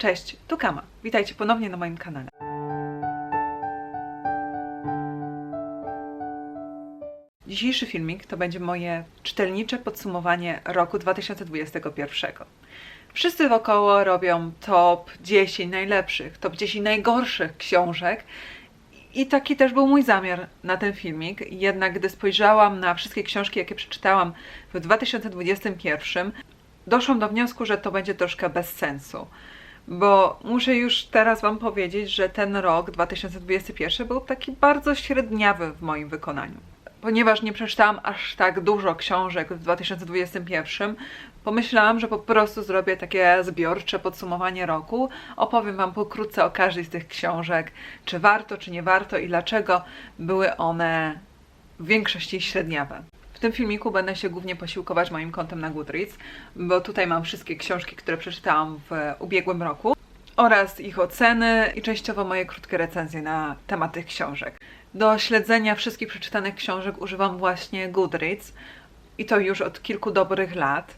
Cześć, tu Kama. Witajcie ponownie na moim kanale. Dzisiejszy filmik to będzie moje czytelnicze podsumowanie roku 2021. Wszyscy wokoło robią top 10 najlepszych, top 10 najgorszych książek. I taki też był mój zamiar na ten filmik. Jednak gdy spojrzałam na wszystkie książki, jakie przeczytałam w 2021, doszłam do wniosku, że to będzie troszkę bez sensu. Bo muszę już teraz Wam powiedzieć, że ten rok 2021 był taki bardzo średniawy w moim wykonaniu. Ponieważ nie przeczytałam aż tak dużo książek w 2021, pomyślałam, że po prostu zrobię takie zbiorcze podsumowanie roku. Opowiem Wam pokrótce o każdej z tych książek, czy warto, czy nie warto i dlaczego były one w większości średniawe. W tym filmiku będę się głównie posiłkować moim kontem na Goodreads, bo tutaj mam wszystkie książki, które przeczytałam w ubiegłym roku oraz ich oceny i częściowo moje krótkie recenzje na temat tych książek. Do śledzenia wszystkich przeczytanych książek używam właśnie Goodreads i to już od kilku dobrych lat.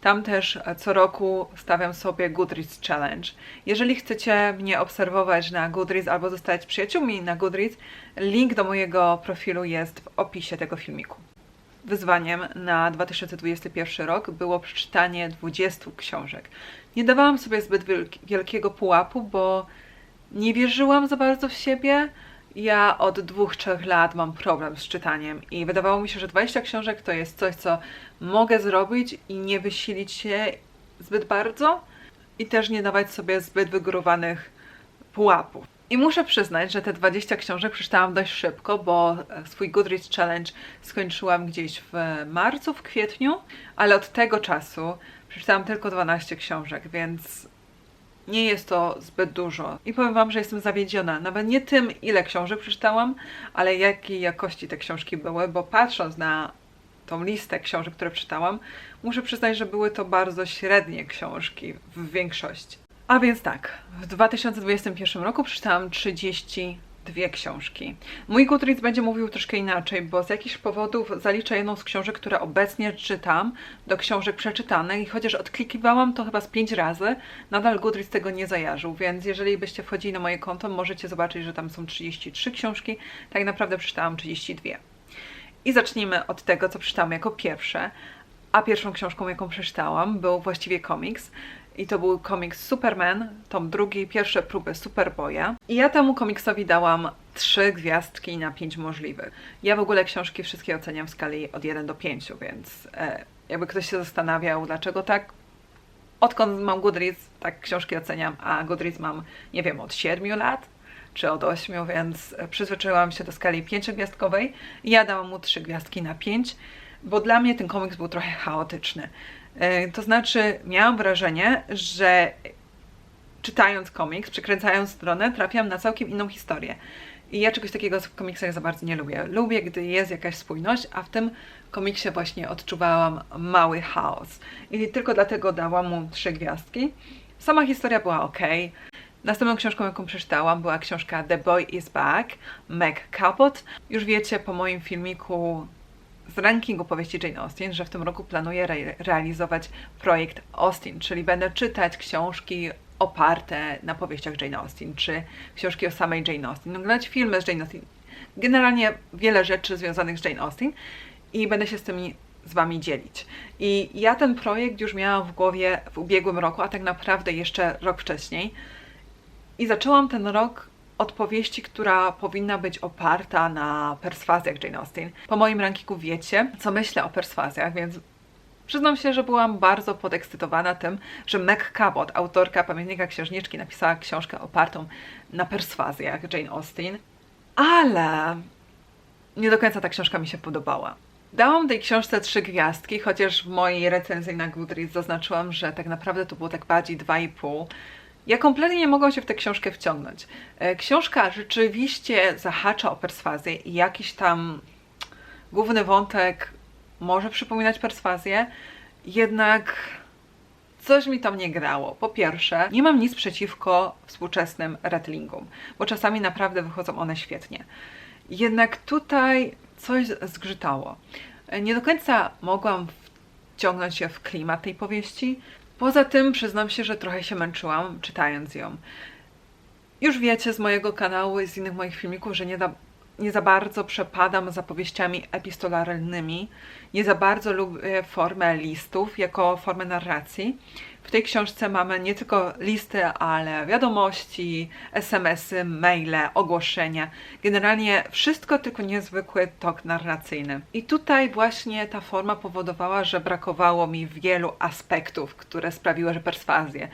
Tam też co roku stawiam sobie Goodreads Challenge. Jeżeli chcecie mnie obserwować na Goodreads albo zostać przyjaciółmi na Goodreads, link do mojego profilu jest w opisie tego filmiku. Wyzwaniem na 2021 rok było przeczytanie 20 książek. Nie dawałam sobie zbyt wielki- wielkiego pułapu, bo nie wierzyłam za bardzo w siebie. Ja od dwóch, trzech lat mam problem z czytaniem i wydawało mi się, że 20 książek to jest coś, co mogę zrobić i nie wysilić się zbyt bardzo i też nie dawać sobie zbyt wygórowanych pułapów. I muszę przyznać, że te 20 książek przeczytałam dość szybko, bo e, swój Goodreads Challenge skończyłam gdzieś w marcu, w kwietniu, ale od tego czasu przeczytałam tylko 12 książek, więc nie jest to zbyt dużo. I powiem Wam, że jestem zawiedziona. Nawet nie tym, ile książek przeczytałam, ale jakiej jakości te książki były, bo patrząc na tą listę książek, które przeczytałam, muszę przyznać, że były to bardzo średnie książki w większości. A więc tak, w 2021 roku przeczytałam 32 książki. Mój Goodreads będzie mówił troszkę inaczej, bo z jakichś powodów zalicza jedną z książek, które obecnie czytam, do książek przeczytanych i chociaż odklikiwałam to chyba z 5 razy, nadal Goodreads tego nie zajarzył, więc jeżeli byście wchodzili na moje konto, możecie zobaczyć, że tam są 33 książki, tak naprawdę przeczytałam 32. I zacznijmy od tego, co przeczytałam jako pierwsze. A pierwszą książką, jaką przeczytałam, był właściwie komiks. I to był komiks Superman, tom drugi, pierwsze próby Superboya. I ja temu komiksowi dałam trzy gwiazdki na pięć możliwych. Ja w ogóle książki wszystkie oceniam w skali od 1 do 5, więc e, jakby ktoś się zastanawiał, dlaczego tak, odkąd mam Goodreads, tak książki oceniam, a Goodreads mam, nie wiem, od 7 lat czy od 8, więc przyzwyczaiłam się do skali 5-gwiazdkowej i ja dałam mu 3 gwiazdki na 5, bo dla mnie ten komiks był trochę chaotyczny. E, To znaczy, miałam wrażenie, że czytając komiks, przekręcając stronę, trafiam na całkiem inną historię. I ja czegoś takiego w komiksach za bardzo nie lubię. Lubię, gdy jest jakaś spójność, a w tym komiksie właśnie odczuwałam mały chaos. I tylko dlatego dałam mu trzy gwiazdki. Sama historia była ok. Następną książką, jaką przeczytałam, była książka The Boy is Back, Meg Cabot. Już wiecie po moim filmiku z rankingu powieści Jane Austen, że w tym roku planuję re- realizować projekt Austen, czyli będę czytać książki oparte na powieściach Jane Austen, czy książki o samej Jane Austen, oglądać filmy z Jane Austen, generalnie wiele rzeczy związanych z Jane Austen i będę się z tymi z Wami dzielić. I ja ten projekt już miałam w głowie w ubiegłym roku, a tak naprawdę jeszcze rok wcześniej. I zaczęłam ten rok od powieści, która powinna być oparta na perswazjach Jane Austen. Po moim rankingu wiecie, co myślę o perswazjach, więc przyznam się, że byłam bardzo podekscytowana tym, że Meg Cabot, autorka Pamiętnika Księżniczki, napisała książkę opartą na perswazjach Jane Austen. Ale nie do końca ta książka mi się podobała. Dałam tej książce trzy gwiazdki, chociaż w mojej recenzji na Goodreads zaznaczyłam, że tak naprawdę to było tak bardziej 2,5. Ja kompletnie nie mogłam się w tę książkę wciągnąć. E, Książka rzeczywiście zahacza o perswazję i jakiś tam główny wątek może przypominać perswazję, jednak coś mi tam nie grało. Po pierwsze, nie mam nic przeciwko współczesnym retlingom, bo czasami naprawdę wychodzą one świetnie. Jednak tutaj coś zgrzytało. E, Nie do końca mogłam wciągnąć się w klimat tej powieści. Poza tym przyznam się, że trochę się męczyłam czytając ją. Już wiecie z mojego kanału i z innych moich filmików, że nie, da, nie za bardzo przepadam za powieściami epistolarnymi. Nie za bardzo lubię formę listów jako formę narracji. W tej książce mamy nie tylko listy, ale wiadomości, SMS-y, maile, ogłoszenia. Generalnie wszystko, tylko niezwykły tok narracyjny. I tutaj właśnie ta forma powodowała, że brakowało mi wielu aspektów, które sprawiły, że perswazję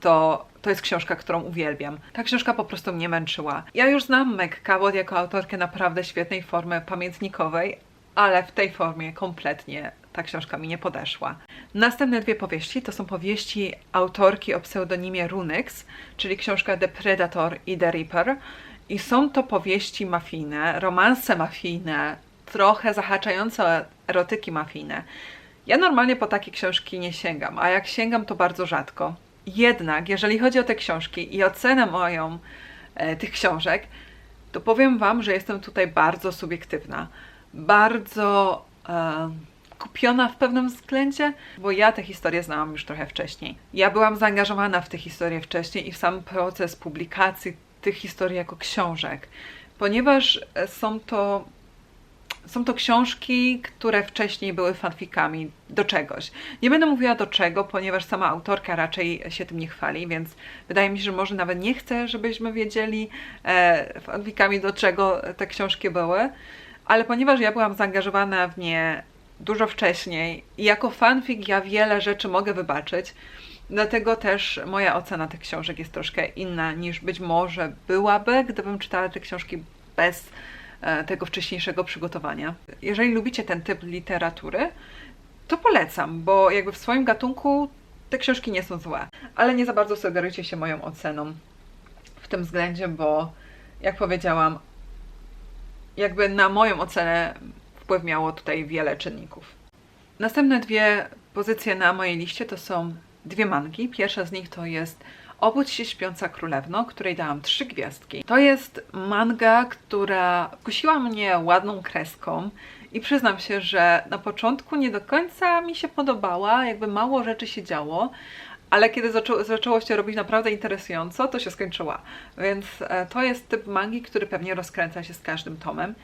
to, to jest książka, którą uwielbiam. Ta książka po prostu mnie męczyła. Ja już znam Meg Cabot jako autorkę naprawdę świetnej formy pamiętnikowej, ale w tej formie kompletnie ta książka mi nie podeszła. Następne dwie powieści to są powieści autorki o pseudonimie Runix, czyli książka The Predator i The Reaper. I są to powieści mafijne, romanse mafijne, trochę zahaczające o erotyki mafijne. Ja normalnie po takie książki nie sięgam, a jak sięgam, to bardzo rzadko. Jednak, jeżeli chodzi o te książki i ocenę moją e, tych książek, to powiem Wam, że jestem tutaj bardzo subiektywna. Bardzo e, kupiona w pewnym względzie, bo ja tę historię znałam już trochę wcześniej. Ja byłam zaangażowana w tę historię wcześniej i w sam proces publikacji tych historii jako książek, ponieważ e, są to są to książki, które wcześniej były fanfikami do czegoś. Nie będę mówiła do czego, ponieważ sama autorka raczej się tym nie chwali, więc wydaje mi się, że może nawet nie chcę, żebyśmy wiedzieli e, fanfikami do czego te książki były, ale ponieważ ja byłam zaangażowana w nie dużo wcześniej. I jako fanfic ja wiele rzeczy mogę wybaczyć, Dlatego też moja ocena tych książek jest troszkę inna niż być może byłaby, gdybym czytała te książki bez E, tego wcześniejszego przygotowania. Jeżeli lubicie ten typ literatury, to polecam, bo jakby w swoim gatunku te książki nie są złe, ale nie za bardzo sugerujcie się moją oceną w tym względzie, bo jak powiedziałam, jakby na moją ocenę wpływ miało tutaj wiele czynników. Następne dwie pozycje na mojej liście to są dwie mangi. Pierwsza z nich to jest Obudź się śpiąca królewno, której dałam trzy gwiazdki. To jest manga, która kusiła mnie ładną kreską i przyznam się, że na początku nie do końca mi się podobała, jakby mało rzeczy się działo, ale kiedy zaczą, zaczęło się robić naprawdę interesująco, to się skończyła. Więc e, to jest typ mangi, który pewnie rozkręca się z każdym tomem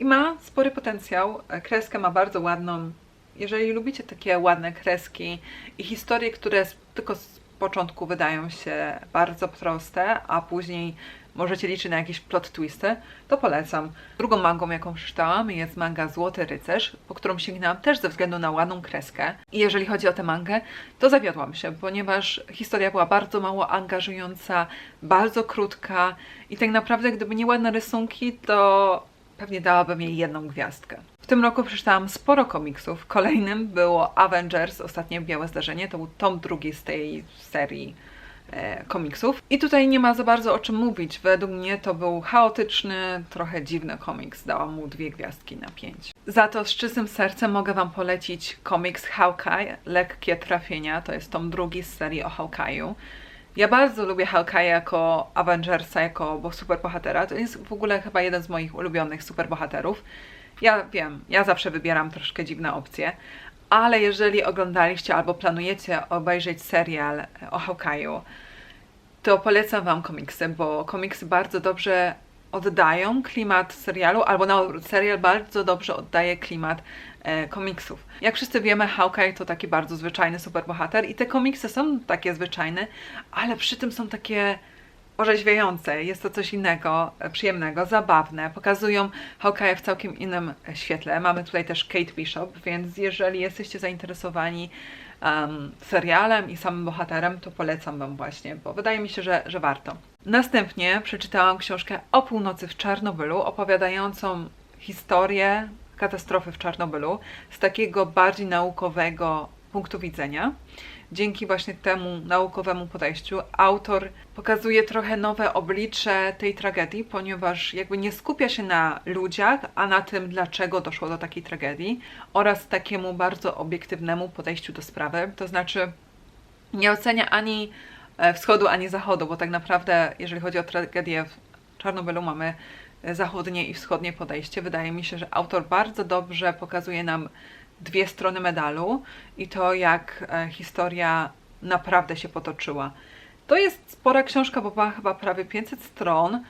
i ma spory potencjał. Kreskę ma bardzo ładną. Jeżeli lubicie takie ładne kreski i historie, które tylko początku wydają się bardzo proste, a później możecie liczyć na jakieś plot twisty, to polecam. Drugą mangą, jaką przeczytałam, jest manga Złoty Rycerz, po którą sięgnęłam też ze względu na ładną kreskę. I jeżeli chodzi o tę mangę, to zawiodłam się, ponieważ historia była bardzo mało angażująca, bardzo krótka i tak naprawdę gdyby nie ładne rysunki, to pewnie dałabym jej jedną gwiazdkę tym roku przeczytałam sporo komiksów. Kolejnym było Avengers, ostatnie białe zdarzenie. To był tom drugi z tej serii e, komiksów. I tutaj nie ma za bardzo o czym mówić. Według mnie to był chaotyczny, trochę dziwny komiks. Dałam mu dwie gwiazdki na pięć. Za to z czystym sercem mogę Wam polecić komiks Hawkeye, Lekkie Trafienia. To jest tom drugi z serii o Hawkeye'u. Ja bardzo lubię Hawkeye jako Avengersa, jako superbohatera. To jest w ogóle chyba jeden z moich ulubionych superbohaterów. Ja wiem, ja zawsze wybieram troszkę dziwne opcje, ale jeżeli oglądaliście albo planujecie obejrzeć serial o Hawkeye'u, to polecam Wam komiksy, bo komiksy bardzo dobrze oddają klimat serialu, albo no, serial bardzo dobrze oddaje klimat e, komiksów. Jak wszyscy wiemy, Hawkeye to taki bardzo zwyczajny superbohater i te komiksy są takie zwyczajne, ale przy tym są takie orzeźwiające, jest to coś innego, e, przyjemnego, zabawne. Pokazują Hawkeye w całkiem innym e, świetle. Mamy tutaj też Kate Bishop, więc jeżeli jesteście zainteresowani um, serialem i samym bohaterem, to polecam Wam właśnie, bo wydaje mi się, że, że warto. Następnie przeczytałam książkę o północy w Czarnobylu, opowiadającą historię katastrofy w Czarnobylu z takiego bardziej naukowego punktu widzenia dzięki właśnie temu naukowemu podejściu autor pokazuje trochę nowe oblicze tej tragedii, ponieważ jakby nie skupia się na ludziach, a na tym, dlaczego doszło do takiej tragedii oraz takiemu bardzo obiektywnemu podejściu do sprawy. To znaczy nie ocenia ani e, wschodu, ani zachodu, bo tak naprawdę, jeżeli chodzi o tragedię w Czarnobylu, mamy zachodnie i wschodnie podejście. Wydaje mi się, że autor bardzo dobrze pokazuje nam dwie strony medalu i to, jak e, historia naprawdę się potoczyła. To jest spora książka, bo ma chyba prawie 500 stron,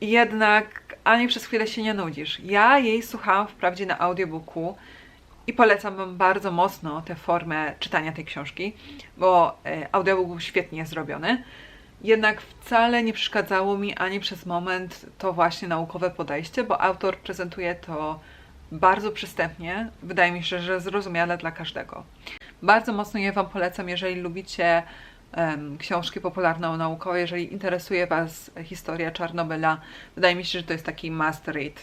jednak ani przez chwilę się nie nudzisz. Ja jej słuchałam wprawdzie na audiobooku i polecam Wam bardzo mocno tę formę czytania tej książki, bo e, audiobook był świetnie zrobiony. Jednak wcale nie przeszkadzało mi ani przez moment to właśnie naukowe podejście, bo autor prezentuje to bardzo przystępnie, wydaje mi się, że zrozumiale dla każdego. Bardzo mocno je Wam polecam, jeżeli lubicie em, książki popularno-naukowe, jeżeli interesuje Was historia Czarnobyla. Wydaje mi się, że to jest taki must read.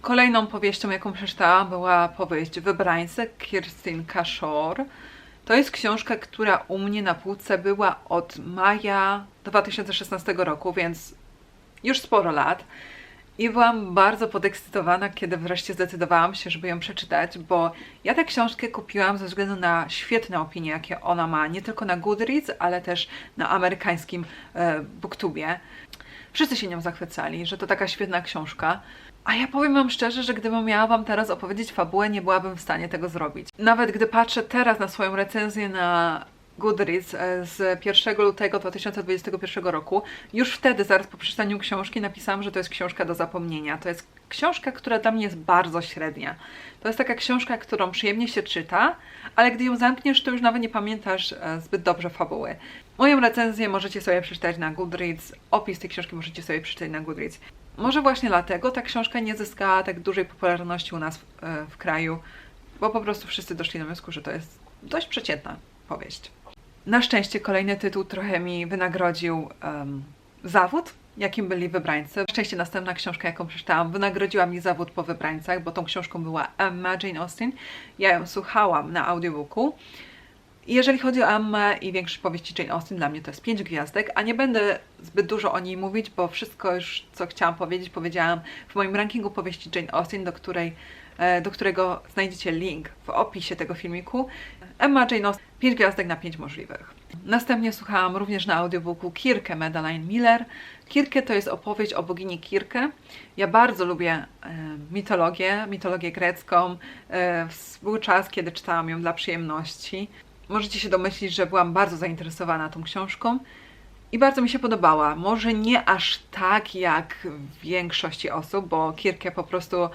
Kolejną powieścią, jaką przeczytałam, była powieść Wybrańcy Kirstin Kashor. To jest książka, która u mnie na półce była od maja 2016 roku, więc już sporo lat. I byłam bardzo podekscytowana, kiedy wreszcie zdecydowałam się, żeby ją przeczytać, bo ja tę książkę kupiłam ze względu na świetne opinie, jakie ona ma, nie tylko na Goodreads, ale też na amerykańskim e, booktubie. Wszyscy się nią zachwycali, że to taka świetna książka. A ja powiem Wam szczerze, że gdybym miała Wam teraz opowiedzieć fabułę, nie byłabym w stanie tego zrobić. Nawet gdy patrzę teraz na swoją recenzję na Goodreads e, z 1 lutego 2021 roku, już wtedy, zaraz po przeczytaniu książki, napisałam, że to jest książka do zapomnienia. To jest książka, która dla mnie jest bardzo średnia. To jest taka książka, którą przyjemnie się czyta, ale gdy ją zamkniesz, to już nawet nie pamiętasz e, zbyt dobrze fabuły. Moją recenzję możecie sobie przeczytać na Goodreads, opis tej książki możecie sobie przeczytać na Goodreads. Może właśnie dlatego ta książka nie zyskała tak dużej popularności u nas w, e, w kraju, bo po prostu wszyscy doszli do wniosku, że to jest dość przeciętna powieść. Na szczęście kolejny tytuł trochę mi wynagrodził em, zawód, jakim byli wybrańcy. Na szczęście następna książka, jaką przeczytałam, wynagrodziła mi zawód po wybrańcach, bo tą książką była Emma Jane Austen. Ja ją słuchałam na audiobooku. Jeżeli chodzi o Emmę i większość powieści Jane Austen, dla mnie to jest 5 gwiazdek, a nie będę zbyt dużo o niej mówić, bo wszystko już, co chciałam powiedzieć, powiedziałam w moim rankingu powieści Jane Austen, do, której, do którego znajdziecie link w opisie tego filmiku. Emma Jane Austen, 5 gwiazdek na 5 możliwych. Następnie słuchałam również na audiobooku Kirkę Madeline Miller. Kirkę to jest opowieść o bogini Kirkę. Ja bardzo lubię e, mitologię, mitologię grecką. E, był czas, kiedy czytałam ją dla przyjemności. Możecie się domyślić, że byłam bardzo zainteresowana tą książką i bardzo mi się podobała. Może nie aż tak jak większości osób, bo Kirkę po prostu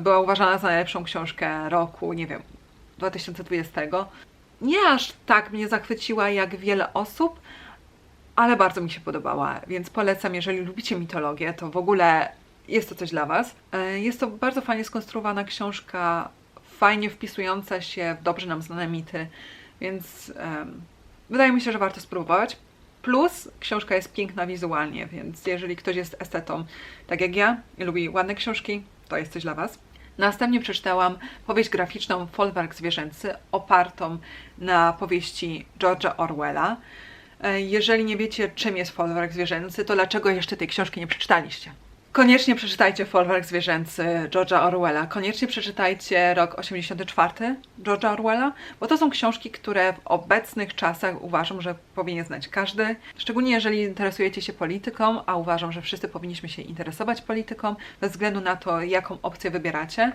była uważana za najlepszą książkę roku, nie wiem, 2020. Nie aż tak mnie zachwyciła jak wiele osób, ale bardzo mi się podobała, więc polecam, jeżeli lubicie mitologię, to w ogóle jest to coś dla Was. E, Jest to bardzo fajnie skonstruowana książka, fajnie wpisująca się w dobrze nam znane mity, więc em, wydaje mi się, że warto spróbować. Plus książka jest piękna wizualnie, więc jeżeli ktoś jest estetą, tak jak ja, i lubi ładne książki, to jest coś dla Was. Następnie przeczytałam powieść graficzną Folwark Zwierzęcy, opartą na powieści George'a Orwella. E, Jeżeli nie wiecie, czym jest Folwark Zwierzęcy, to dlaczego jeszcze tej książki nie przeczytaliście? Koniecznie przeczytajcie Folwark Zwierzęcy George'a Orwella. Koniecznie przeczytajcie Rok 84 George'a Orwella, bo to są książki, które w obecnych czasach uważam, że powinien znać każdy. Szczególnie jeżeli interesujecie się polityką, a uważam, że wszyscy powinniśmy się interesować polityką, bez względu na to, jaką opcję wybieracie.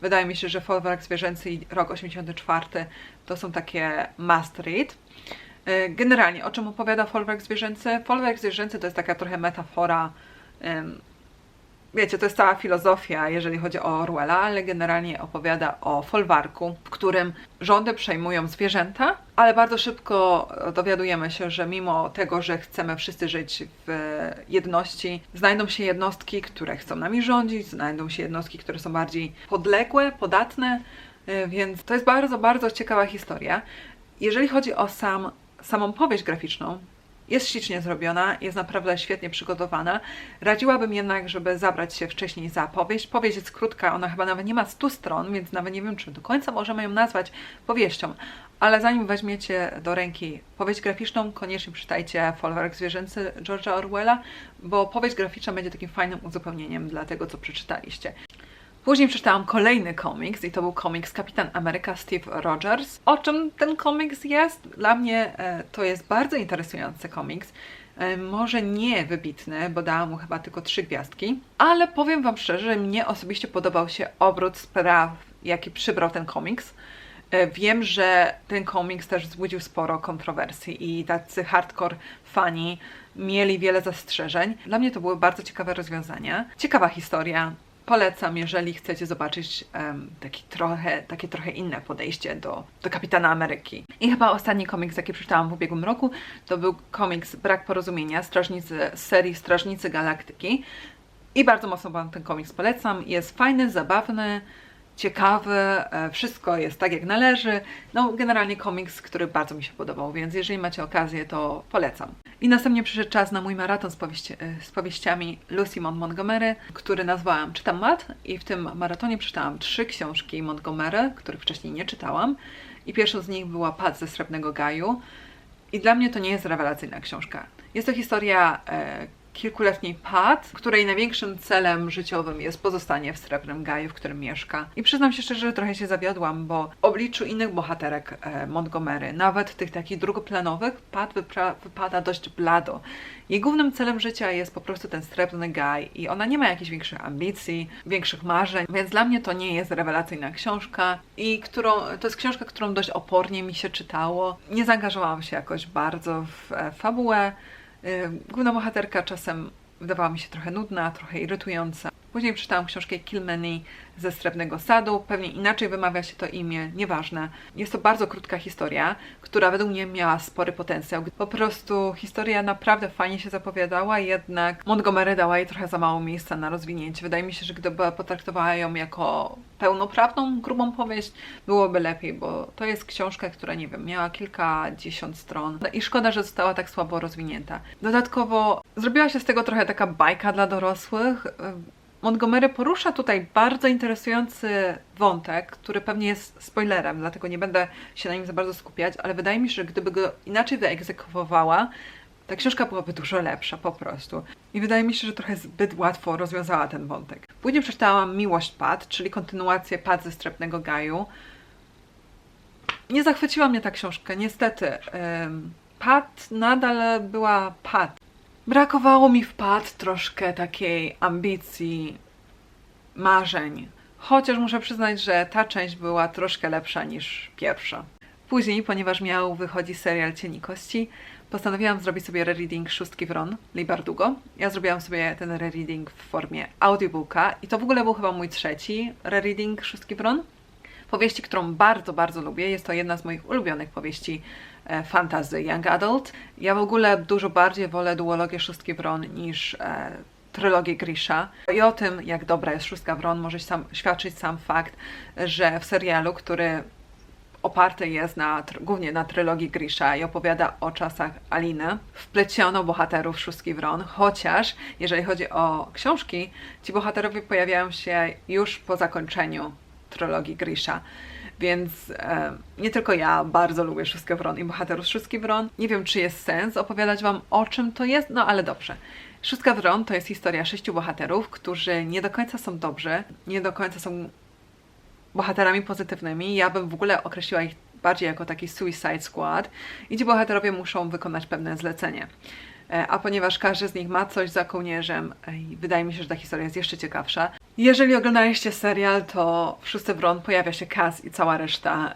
Wydaje mi się, że Folwark Zwierzęcy i Rok 84 to są takie must read. E, Generalnie, o czym opowiada Folwark Zwierzęcy? Folwark Zwierzęcy to jest taka trochę metafora wiecie, to jest cała filozofia, jeżeli chodzi o Orwella, ale generalnie opowiada o folwarku, w którym rządy przejmują zwierzęta, ale bardzo szybko dowiadujemy się, że mimo tego, że chcemy wszyscy żyć w jedności, znajdą się jednostki, które chcą nami rządzić, znajdą się jednostki, które są bardziej podległe, podatne, y, więc to jest bardzo, bardzo ciekawa historia. Jeżeli chodzi o sam, samą powieść graficzną, jest ślicznie zrobiona, jest naprawdę świetnie przygotowana. Radziłabym jednak, żeby zabrać się wcześniej za powieść. Powieść jest krótka, ona chyba nawet nie ma 100 stron, więc nawet nie wiem, czy do końca możemy ją nazwać powieścią. Ale zanim weźmiecie do ręki powieść graficzną, koniecznie przeczytajcie Folwark Zwierzęcy George'a Orwella, bo powieść graficzna będzie takim fajnym uzupełnieniem dla tego, co przeczytaliście. Później przeczytałam kolejny komiks i to był komiks Kapitan Ameryka Steve Rogers. O czym ten komiks jest? Dla mnie e, to jest bardzo interesujący komiks. E, może nie wybitny, bo dałam mu chyba tylko trzy gwiazdki, ale powiem Wam szczerze, mnie osobiście podobał się obrót spraw, jaki przybrał ten komiks. E, Wiem, że ten komiks też wzbudził sporo kontrowersji i tacy hardcore fani mieli wiele zastrzeżeń. Dla mnie to były bardzo ciekawe rozwiązania. Ciekawa historia. Polecam, jeżeli chcecie zobaczyć em, taki trochę, takie trochę inne podejście do, do Kapitana Ameryki. I chyba ostatni komiks, jaki przeczytałam w ubiegłym roku, to był komiks Brak Porozumienia, Strażnicy, z serii Strażnicy Galaktyki. I bardzo mocno Wam ten komiks polecam. Jest fajny, zabawny, ciekawy, e, wszystko jest tak jak należy. No, generalnie komiks, który bardzo mi się podobał, więc jeżeli macie okazję, to polecam. I następnie przyszedł czas na mój maraton z, powieści, e, z powieściami Lucy Mont Montgomery, który nazwałam Czytam Mat i w tym maratonie przeczytałam trzy książki Montgomery, których wcześniej nie czytałam. I pierwszą z nich była Pad ze Srebrnego Gaju. I dla mnie to nie jest rewelacyjna książka. Jest to historia e, kilkuletniej Pat, której największym celem życiowym jest pozostanie w Srebrnym Gaju, w którym mieszka. I przyznam się szczerze, że trochę się zawiodłam, bo w obliczu innych bohaterek e, Montgomery, nawet tych takich drugoplanowych, Pat wypada dość blado. Jej głównym celem życia jest po prostu ten Srebrny Gaj i ona nie ma jakichś większych ambicji, większych marzeń, więc dla mnie to nie jest rewelacyjna książka i którą, to jest książka, którą dość opornie mi się czytało. Nie zaangażowałam się jakoś bardzo w e, fabułę. Główna bohaterka czasem wydawała mi się trochę nudna, trochę irytująca. Później przeczytałam książkę Kilmeny ze Srebrnego Sadu. Pewnie inaczej wymawia się to imię, nieważne. Jest to bardzo krótka historia, która według mnie miała spory potencjał. Po prostu historia naprawdę fajnie się zapowiadała, jednak Montgomery dała jej trochę za mało miejsca na rozwinięcie. Wydaje mi się, że gdyby potraktowała ją jako pełnoprawną, grubą powieść, byłoby lepiej, bo to jest książka, która, nie wiem, miała kilkadziesiąt stron No i szkoda, że została tak słabo rozwinięta. Dodatkowo zrobiła się z tego trochę taka bajka dla dorosłych. Montgomery porusza tutaj bardzo interesujący wątek, który pewnie jest spoilerem, dlatego nie będę się na nim za bardzo skupiać, ale wydaje mi się, że gdyby go inaczej wyegzekwowała, ta książka byłaby dużo lepsza po prostu. I wydaje mi się, że trochę zbyt łatwo rozwiązała ten wątek. Później przeczytałam Miłość Pad, czyli kontynuację Pad ze Strepnego Gaju. Nie zachwyciła mnie ta książka, niestety. Pat nadal była Pat. Brakowało mi w Pat troszkę takiej ambicji, marzeń. Chociaż muszę przyznać, że ta część była troszkę lepsza niż pierwsza. Później, ponieważ miał wychodzić serial Cieni Kości, postanowiłam zrobić sobie rereading Szóstki Wron Lee Bardugo. Ja zrobiłam sobie ten rereading w formie audiobooka i to w ogóle był chyba mój trzeci rereading Szóstki Wron. Powieści, którą bardzo, bardzo lubię. Jest to jedna z moich ulubionych powieści fantasy young adult. Ja w ogóle dużo bardziej wolę duologię Szóstki Wron niż e, trylogię Grisha. I o tym, jak dobra jest Szóstka Wron, może sam, świadczyć sam fakt, że w serialu, który oparty jest na, głównie na trylogii Grisha i opowiada o czasach Aliny. Wpleciono bohaterów Szóstki Wron, chociaż jeżeli chodzi o książki, ci bohaterowie pojawiają się już po zakończeniu trylogii Grisha. Więc e, nie tylko ja bardzo lubię Szóstkę Wron i bohaterów Szóstki Wron. Nie wiem, czy jest sens opowiadać Wam o czym to jest, no ale dobrze. Szóstka Wron to jest historia sześciu bohaterów, którzy nie do końca są dobrzy, nie do końca są bohaterami pozytywnymi. Ja bym w ogóle określiła ich bardziej jako taki Suicide Squad i ci bohaterowie muszą wykonać pewne zlecenie. E, A ponieważ każdy z nich ma coś za kołnierzem, e, i wydaje mi się, że ta historia jest jeszcze ciekawsza. Jeżeli oglądaliście serial, to w Szósty Wron pojawia się Kaz i cała reszta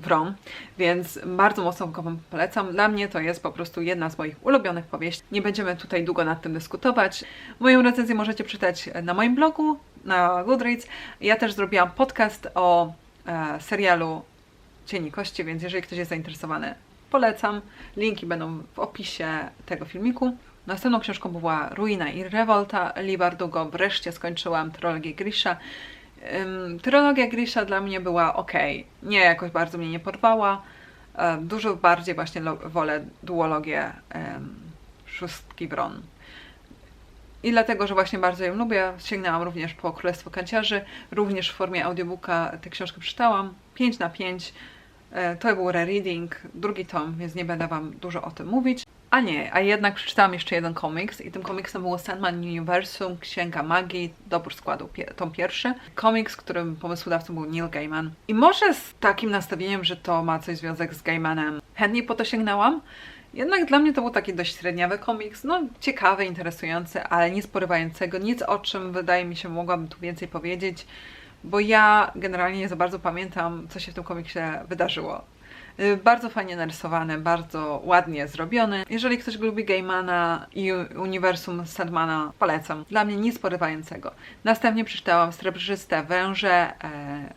Wron, więc bardzo mocno go Wam polecam. Dla mnie to jest po prostu jedna z moich ulubionych powieści. Nie będziemy tutaj długo nad tym dyskutować. Moją recenzję możecie czytać na moim blogu, na Goodreads. Ja też zrobiłam podcast o e, serialu Cieni Kości, więc jeżeli ktoś jest zainteresowany, polecam. Linki będą w opisie tego filmiku. Następną książką była Ruina i Rewolta Lee Bardugo. Wreszcie skończyłam trylogię Grisha. Ym, trylogia Grisha dla mnie była ok. Nie, jakoś bardzo mnie nie porwała. Em, Dużo bardziej właśnie wolę duologię Szóstki Wron. I dlatego, że właśnie bardzo ją lubię, sięgnęłam również po Królestwo Kanciarzy. Również w formie audiobooka tę książkę przeczytałam. 5 na 5. E, To był rereading, drugi tom, więc nie będę Wam dużo o tym mówić. A nie, a jednak przeczytałam jeszcze jeden komiks i tym komiksem było Sandman Universum, Księga Magii, Dobór Składu, tom pierwszy. Komiks, którym pomysłodawcą był Neil Gaiman. I może z takim nastawieniem, że to ma coś związek z Gaimanem, chętnie po to sięgnęłam. Jednak dla mnie to był taki dość średniawy komiks, no ciekawy, interesujący, ale nic porywającego, nic o czym wydaje mi się mogłabym tu więcej powiedzieć. Bo ja generalnie nie za bardzo pamiętam, co się w tym komiksie wydarzyło. Y, Bardzo fajnie narysowany, bardzo ładnie zrobiony. Jeżeli ktoś lubi Gaimana i uniwersum Sandmana, polecam. Dla mnie nic porywającego. Następnie przeczytałam Srebrzyste Węże e,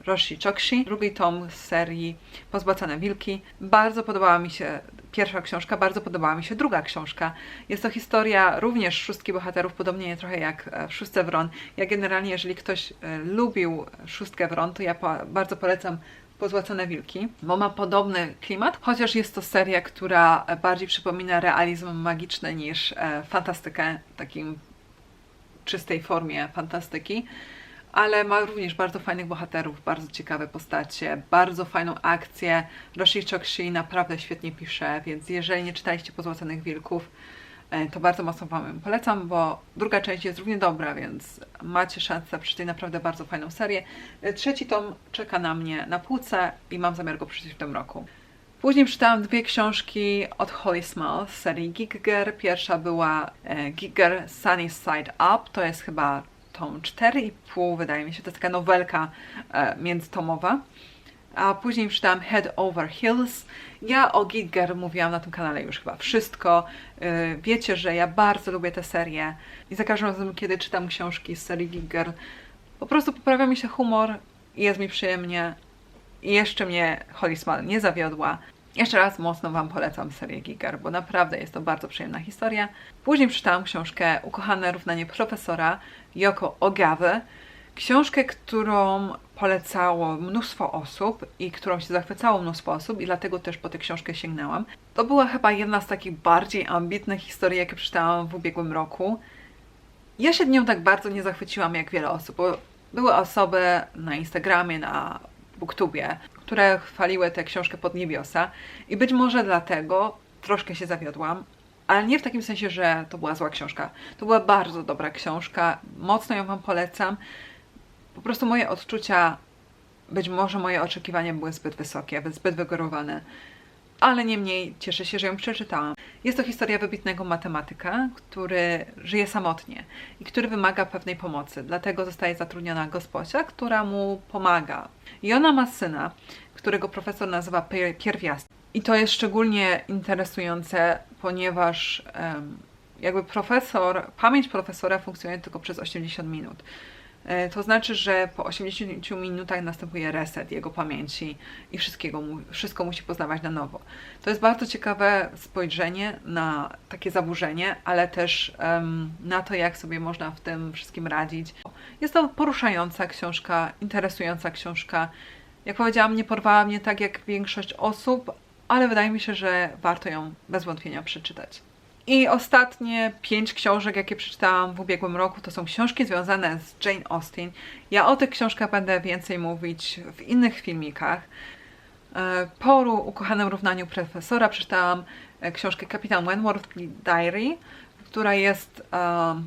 Roshi Chokshi, drugi tom z serii Pozbłacane Wilki. Bardzo podobała mi się pierwsza książka, bardzo podobała mi się druga książka. Jest to historia również szóstki bohaterów, podobnie trochę jak e, w Szóstce Wron. Ja generalnie, jeżeli ktoś e, lubił Szóstkę Wron, to ja bardzo polecam Pozłacane Wilki, bo ma podobny klimat, chociaż jest to seria, która e, bardziej przypomina realizm magiczny niż e, fantastykę, takim czystej formie fantastyki, ale ma również bardzo fajnych bohaterów, bardzo ciekawe postacie, bardzo fajną akcję. Roshi Chokshi naprawdę świetnie pisze, więc jeżeli nie czytaliście Pozłacanych Wilków, e, to bardzo mocno Wam polecam, bo druga część jest równie dobra, więc macie szansę przeczytać naprawdę bardzo fajną serię. E, Trzeci tom czeka na mnie na półce i mam zamiar go przeczytać w tym roku. Później przeczytałam dwie książki od Holly Small z serii Giger. Pierwsza była e, Giger Sunny Side Up, to jest chyba tom 4,5 wydaje mi się, to jest taka nowelka e, międzytomowa. A później przeczytałam Head Over Heels. Ja o Giger mówiłam na tym kanale już chyba wszystko. E, Wiecie, że ja bardzo lubię tę serię i za każdym razem, kiedy czytam książki z serii Giger, po prostu poprawia mi się humor jest mi przyjemnie. I jeszcze mnie Holly Small nie zawiodła. Jeszcze raz mocno Wam polecam serię Giger, bo naprawdę jest to bardzo przyjemna historia. Później przeczytałam książkę Ukochane równanie profesora Yoko Ogawy. Książkę, którą polecało mnóstwo osób i którą się zachwycało mnóstwo osób i dlatego też po tę książkę sięgnęłam. To była chyba jedna z takich bardziej ambitnych historii, jakie przeczytałam w ubiegłym roku. Ja się nią tak bardzo nie zachwyciłam jak wiele osób, bo były osoby na Instagramie, na Booktubie, które chwaliły tę książkę pod niebiosa i być może dlatego troszkę się zawiodłam, ale nie w takim sensie, że to była zła książka. To była bardzo dobra książka, mocno ją Wam polecam. Po prostu moje odczucia, być może moje oczekiwania były zbyt wysokie, zbyt wygórowane, ale niemniej cieszę się, że ją przeczytałam. Jest to historia wybitnego matematyka, który żyje samotnie i który wymaga pewnej pomocy. Dlatego zostaje zatrudniona gosposia, która mu pomaga. I ona ma syna, którego profesor nazywa Pier- Pierwiastek. I to jest szczególnie interesujące, ponieważ jakby profesor, pamięć profesora funkcjonuje tylko przez 80 minut. E, To znaczy, że po 80 minutach następuje reset jego pamięci i wszystkiego wszystko musi poznawać na nowo. To jest bardzo ciekawe spojrzenie na takie zaburzenie, ale też em, na to, jak sobie można w tym wszystkim radzić. Jest to poruszająca książka, interesująca książka. Jak powiedziałam, nie porwała mnie tak jak większość osób, ale wydaje mi się, że warto ją bez wątpienia przeczytać. I ostatnie pięć książek, jakie przeczytałam w ubiegłym roku, to są książki związane z Jane Austen. Ja o tych książkach będę więcej mówić w innych filmikach. E, Po ru- ukochanym równaniu profesora przeczytałam e, książkę Kapitan Wentworth Diary, która jest e,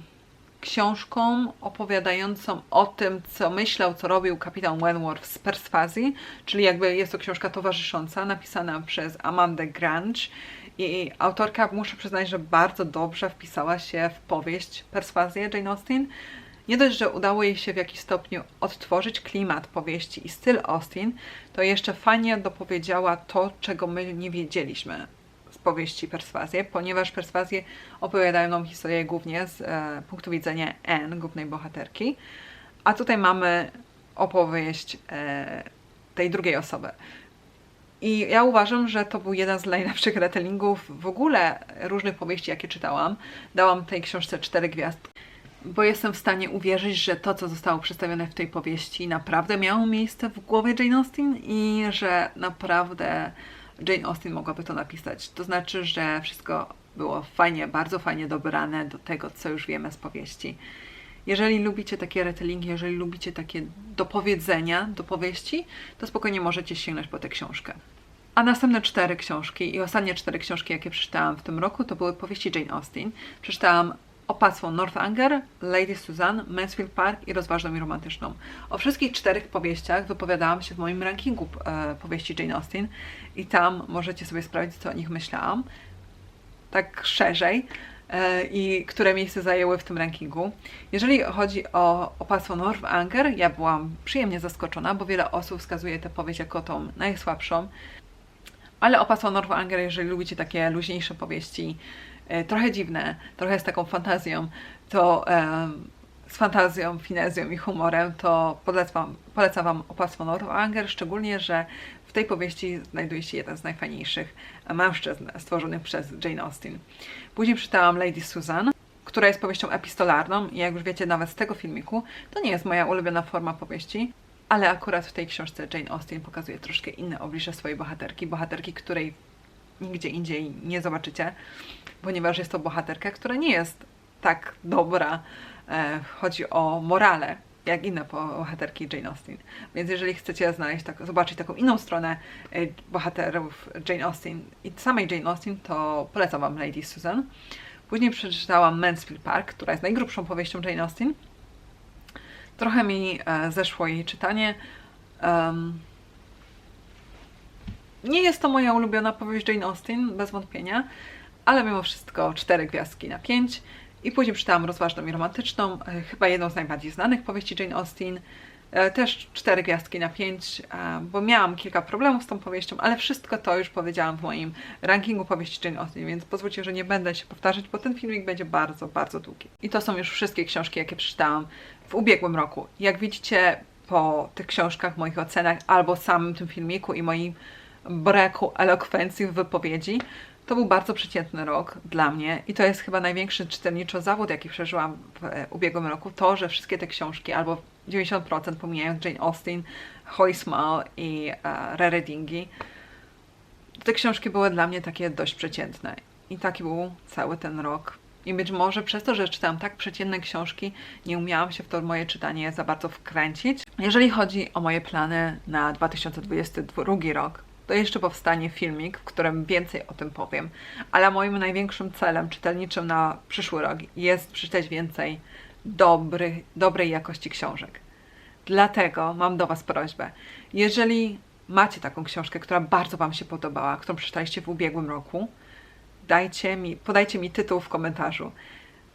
książką opowiadającą o tym, co myślał, co robił kapitan Wentworth z perswazji, czyli jakby jest to książka towarzysząca, napisana przez Amandę Grange i autorka, muszę przyznać, że bardzo dobrze wpisała się w powieść Perswazję Jane Austen. Nie dość, że udało jej się w jakiś stopniu odtworzyć klimat powieści i styl Austen, to jeszcze fajnie dopowiedziała to, czego my nie wiedzieliśmy z powieści Perswazję, ponieważ Perswazje opowiadają nam historię głównie z e, punktu widzenia Anne, głównej bohaterki, a tutaj mamy opowieść e, tej drugiej osoby. I ja uważam, że to był jeden z najlepszych retellingów w ogóle różnych powieści, jakie czytałam. Dałam tej książce cztery gwiazdki, bo jestem w stanie uwierzyć, że to, co zostało przedstawione w tej powieści, naprawdę miało miejsce w głowie Jane Austen i że naprawdę Jane Austen mogłaby to napisać. To znaczy, że wszystko było fajnie, bardzo fajnie dobrane do tego, co już wiemy z powieści. Jeżeli lubicie takie retellingi, jeżeli lubicie takie dopowiedzenia do powieści, to spokojnie możecie sięgnąć po tę książkę. A następne cztery książki i ostatnie cztery książki, jakie przeczytałam w tym roku, to były powieści Jane Austen. Przeczytałam Opactwo Northanger, Lady Susan, Mansfield Park i Rozważną i Romantyczną. O wszystkich czterech powieściach wypowiadałam się w moim rankingu e, powieści Jane Austen i tam możecie sobie sprawdzić, co o nich myślałam. Tak szerzej. e, i które miejsce zajęły w tym rankingu. Jeżeli chodzi o opasło Northanger, ja byłam przyjemnie zaskoczona, bo wiele osób wskazuje tę powieść jako tą najsłabszą. Ale opasło Northanger, jeżeli lubicie takie luźniejsze powieści, e, trochę dziwne, trochę z taką fantazją, to z fantazją, finezją i humorem, to polecam, polecam Wam opasło Northanger, szczególnie, że w tej powieści znajduje się jeden z najfajniejszych mężczyzn stworzonych przez Jane Austen. Później przeczytałam Lady Susan, która jest powieścią epistolarną i jak już wiecie nawet z tego filmiku, to nie jest moja ulubiona forma powieści, ale akurat w tej książce Jane Austen pokazuje troszkę inne oblicze swojej bohaterki, bohaterki, której nigdzie indziej nie zobaczycie, ponieważ jest to bohaterka, która nie jest tak dobra, e, chodzi o morale, jak inne bohaterki Jane Austen. Więc jeżeli chcecie znaleźć tak, zobaczyć taką inną stronę e, bohaterów Jane Austen i samej Jane Austen, to polecam Wam Lady Susan. Później przeczytałam Mansfield Park, która jest najgrubszą powieścią Jane Austen. Trochę mi e, zeszło jej czytanie. Nie jest to moja ulubiona powieść Jane Austen, bez wątpienia, ale mimo wszystko cztery gwiazdki na pięć. I później czytałam rozważną i romantyczną, e, chyba jedną z najbardziej znanych powieści Jane Austen. E, Też cztery gwiazdki na pięć, bo miałam kilka problemów z tą powieścią, ale wszystko to już powiedziałam w moim rankingu powieści Jane Austen, więc pozwólcie, że nie będę się powtarzać, bo ten filmik będzie bardzo, bardzo długi. I to są już wszystkie książki, jakie przeczytałam w ubiegłym roku. Jak widzicie po tych książkach, moich ocenach, albo samym tym filmiku i moim braku elokwencji w wypowiedzi, to był bardzo przeciętny rok dla mnie i to jest chyba największy czytelniczo zawód, jaki przeżyłam w ubiegłym roku. To, że wszystkie te książki, albo 90% pomijając Jane Austen, Holly Small i e, Rare te książki były dla mnie takie dość przeciętne. I taki był cały ten rok. I być może przez to, że czytałam tak przeciętne książki, nie umiałam się w to moje czytanie za bardzo wkręcić. Jeżeli chodzi o moje plany na 2022 rok, to jeszcze powstanie filmik, w którym więcej o tym powiem. Ale moim największym celem czytelniczym na przyszły rok jest przeczytać więcej dobrych, dobrej jakości książek. Dlatego mam do Was prośbę. Jeżeli macie taką książkę, która bardzo Wam się podobała, którą przeczytaliście w ubiegłym roku, dajcie mi, podajcie mi tytuł w komentarzu.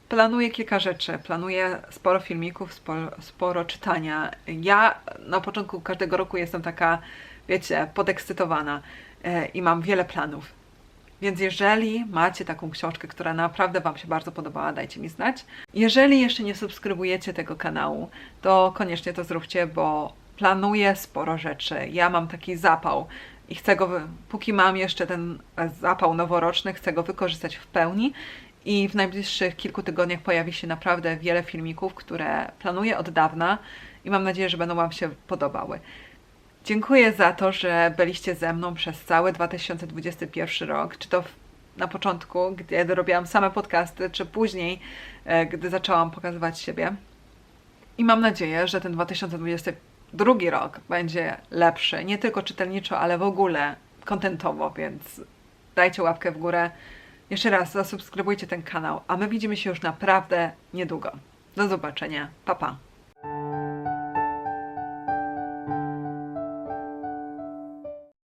Planuję kilka rzeczy. Planuję sporo filmików, sporo, sporo czytania. Ja na początku każdego roku jestem taka, wiecie, podekscytowana e, i mam wiele planów. Więc jeżeli macie taką książkę, która naprawdę Wam się bardzo podobała, dajcie mi znać. Jeżeli jeszcze nie subskrybujecie tego kanału, to koniecznie to zróbcie, bo planuję sporo rzeczy. Ja mam taki zapał i chcę go, póki mam jeszcze ten zapał noworoczny, chcę go wykorzystać w pełni. I w najbliższych kilku tygodniach pojawi się naprawdę wiele filmików, które planuję od dawna i mam nadzieję, że będą Wam się podobały. Dziękuję za to, że byliście ze mną przez cały 2021 rok, czy to na początku, gdy robiłam same podcasty, czy później, e, gdy zaczęłam pokazywać siebie. I mam nadzieję, że ten 2022 rok będzie lepszy, nie tylko czytelniczo, ale w ogóle kontentowo, więc dajcie łapkę w górę. Jeszcze raz zasubskrybujcie ten kanał, a my widzimy się już naprawdę niedługo. Do zobaczenia. Pa pa.